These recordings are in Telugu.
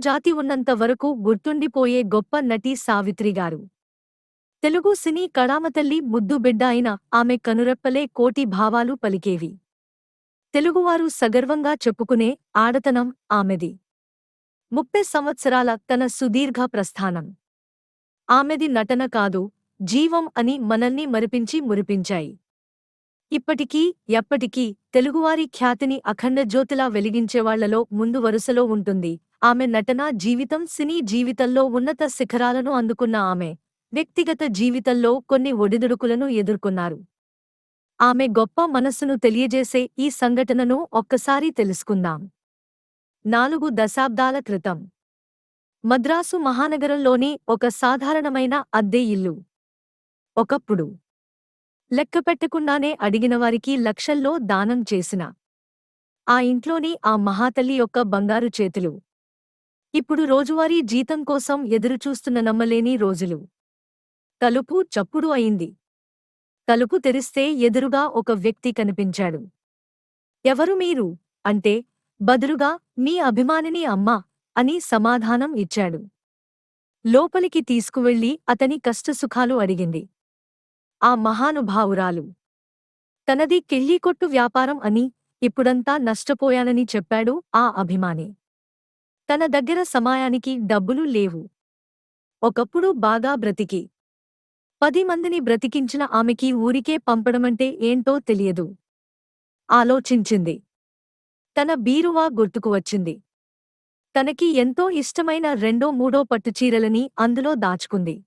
జాతి ఉన్నంత వరకు గుర్తుండిపోయే గొప్ప నటి సావిత్రి గారు. తెలుగు సినీ కళామతల్లి ముద్దు బిడ్డ అయిన ఆమె కనురెప్పలే కోటి భావాలు పలికేవి. తెలుగువారు సగర్వంగా చెప్పుకునే ఆడతనం ఆమెది. ముప్పై సంవత్సరాల తన సుదీర్ఘ ప్రస్థానం. ఆమెది నటన కాదు జీవం అని మనల్ని మరిపించి మురిపించాయి. ఇప్పటికీ ఎప్పటికీ తెలుగువారి ఖ్యాతిని అఖండ జ్యోతిలా వెలిగించేవాళ్ళలో ముందు వరుసలో ఉంటుంది. ఆమె నటనా జీవితం సినీ జీవితంలో ఉన్నత శిఖరాలను అందుకున్న ఆమె. వ్యక్తిగత జీవితంలో కొన్ని ఒడిదుడుకులను ఎదుర్కొన్నారు. ఆమె గొప్ప మనస్సును తెలియజేసే ఈ సంఘటనను ఒక్కసారి తెలుసుకుందాం. నాలుగు దశాబ్దాల క్రితం. మద్రాసు మహానగరంలోని ఒక సాధారణమైన అద్దె ఇల్లు. ఒకప్పుడు లెక్కపెట్టకుండానే అడిగినవారికి లక్షల్లో దానం చేసిన. ఆ ఇంట్లోని ఆ మహాతల్లి యొక్క బంగారు చేతులు. ఇప్పుడు రోజువారీ జీతం కోసం ఎదురుచూస్తున్న నమ్మలేని రోజులు. తలుపు చప్పుడు అయింది. తలుపు తెరిస్తే ఎదురుగా ఒక వ్యక్తి కనిపించాడు. ఎవరు మీరు? అంటే బదులుగా మీ అభిమానిని అమ్మా అని సమాధానం ఇచ్చాడు. లోపలికి తీసుకువెళ్ళి అతని కష్టసుఖాలు అడిగింది. ఆ మహానుభావురాలు. తనది కిళ్ళీకొట్టు వ్యాపారం అని ఇప్పుడంతా నష్టపోయానని చెప్పాడు ఆ అభిమాని. తన దగ్గర సమయానికి డబ్బులు లేవు. ఒకప్పుడు బాగా బ్రతికి. పది మందిని బ్రతికించిన ఆమెకి ఊరికే పంపడమంటే ఏంటో తెలియదు. ఆలోచించింది. తన బీరువా గుర్తుకు వచ్చింది. తనకి ఎంతో ఇష్టమైన రెండో మూడో పట్టుచీరలని అందులో దాచుకుంది.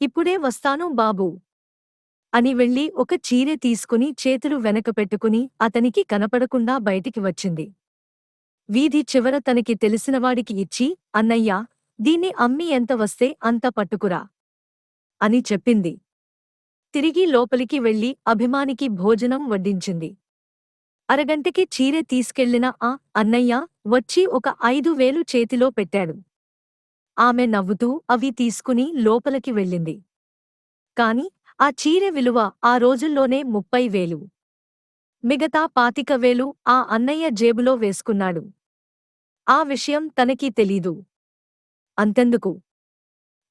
ఇప్పుడే వస్తాను బాబూ. అని వెళ్ళి ఒక చీరె తీసుకుని చేతులు వెనక పెట్టుకుని అతనికి కనపడకుండా బయటికి వచ్చింది. వీధి చివర తనకి తెలిసినవాడికి ఇచ్చి అన్నయ్యా దీన్ని అమ్మి ఎంత వస్తే అంత పట్టుకురా అని చెప్పింది. తిరిగి లోపలికి వెళ్ళి అభిమానికి భోజనం వడ్డించింది. అరగంటకి చీరె తీసుకెళ్ళిన ఆ అన్నయ్య వచ్చి ఒక ఐదు వేలు చేతిలో పెట్టాడు. ఆమె నవ్వుతూ అవి తీసుకుని లోపలికి వెళ్ళింది. కాని ఆ చీర విలువ ఆ రోజుల్లోనే ముప్పై వేలు. మిగతా పాతిక వేలు ఆ అన్నయ్య జేబులో వేసుకున్నాడు. ఆ విషయం తనకి తెలీదు. అంతెందుకు?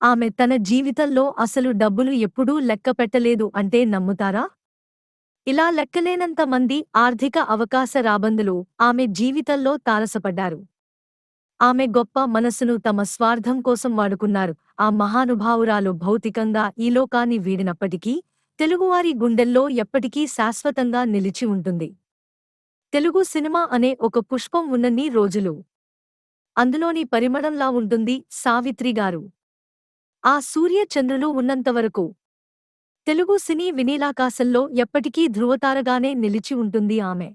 ఆమె తన జీవితంలో అసలు డబ్బులు ఎప్పుడూ లెక్కపెట్టలేదు అంటే నమ్ముతారా? ఇలా లెక్కలేనంత మంది ఆర్థిక అవకాశ రాబందులు ఆమె జీవితంలో తారసపడ్డారు. ఆమె గొప్ప మనసును తమ స్వార్థం కోసం వాడుకున్నారు. ఆ మహానుభావురాలు భౌతికంగా ఈ లోకాన్ని వీడినప్పటికీ తెలుగువారి గుండెల్లో ఎప్పటికీ శాశ్వతంగా నిలిచి ఉంటుంది. తెలుగు సినిమా అనే ఒక పుష్పం ఉన్నన్ని రోజులు. అందులోని పరిమళంలా ఉంటుంది సావిత్రి గారు. ఆ సూర్య చంద్రులు ఉన్నంతవరకు. తెలుగు సినీ వినీలాకాశంలో ఎప్పటికీ ధృవతారగానే నిలిచి ఉంటుంది ఆమె.